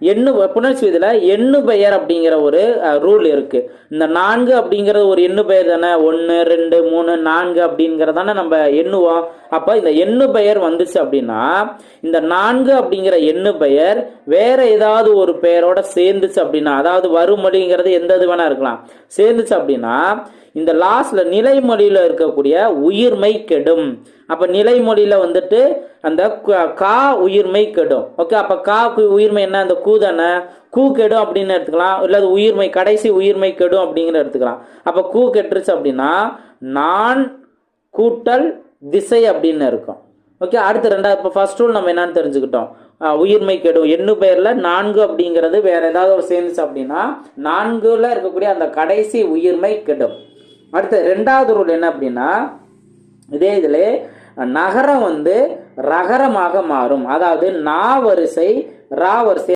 எண்ணு புணர்ச்சி விதியில எண்ணு பெயர் அப்படிங்கிற ஒரு ரூல் இருக்கு. இந்த நான்கு அப்படிங்கிறது ஒரு எண்ணு பெயர் தானே? ஒன்று ரெண்டு மூணு நான்கு அப்படிங்கிறதானே தானே நம்ம எண்ணுவோம். அப்போ இந்த எண்ணு பெயர் வந்துச்சு அப்படின்னா இந்த நான்கு அப்படிங்கிற எண்ணு பெயர் வேற ஏதாவது ஒரு பெயரோட சேர்ந்துச்சு அப்படின்னா அதாவது வறுமொழிங்கிறது எந்த இது வேணா இருக்கலாம். சேர்ந்துச்சு அப்படின்னா இந்த லாஸ்ட்ல நிலைமொழியில இருக்கக்கூடிய உயிர்மை கெடும். அப்ப நிலைமொழியில வந்துட்டு அந்த கா உயிர்மை கெடும். ஓகே அப்ப கா உயிர்மை என்ன? அந்த கூ தானே? கூ கெடும் அப்படின்னு எடுத்துக்கலாம். இல்லை அது உயிர்மை கடைசி உயிர்மை கெடும் அப்படிங்கிற எடுத்துக்கலாம். அப்ப கூ கெட்டுருச்சு அப்படின்னா நான் கூட்டல் திசை அப்படின்னு இருக்கும். ஓகே அடுத்து ரெண்டாவது இப்போ ஃபர்ஸ்ட் ரூல் நம்ம என்னன்னு தெரிஞ்சுக்கிட்டோம். உயிர்மை கெடும். எண்ணு பெயர்ல நான்கு அப்படிங்கிறது வேற ஏதாவது ஒரு சேர்ந்துச்சு அப்படின்னா நான்குல இருக்கக்கூடிய அந்த கடைசி உயிர்மை கெடும். அடுத்து ரெண்டாவது ரூல் என்ன அப்படின்னா இதே இதில் நகரம் வந்து ரகரமாக மாறும். அதாவது நா வரிசை ரா வரிசை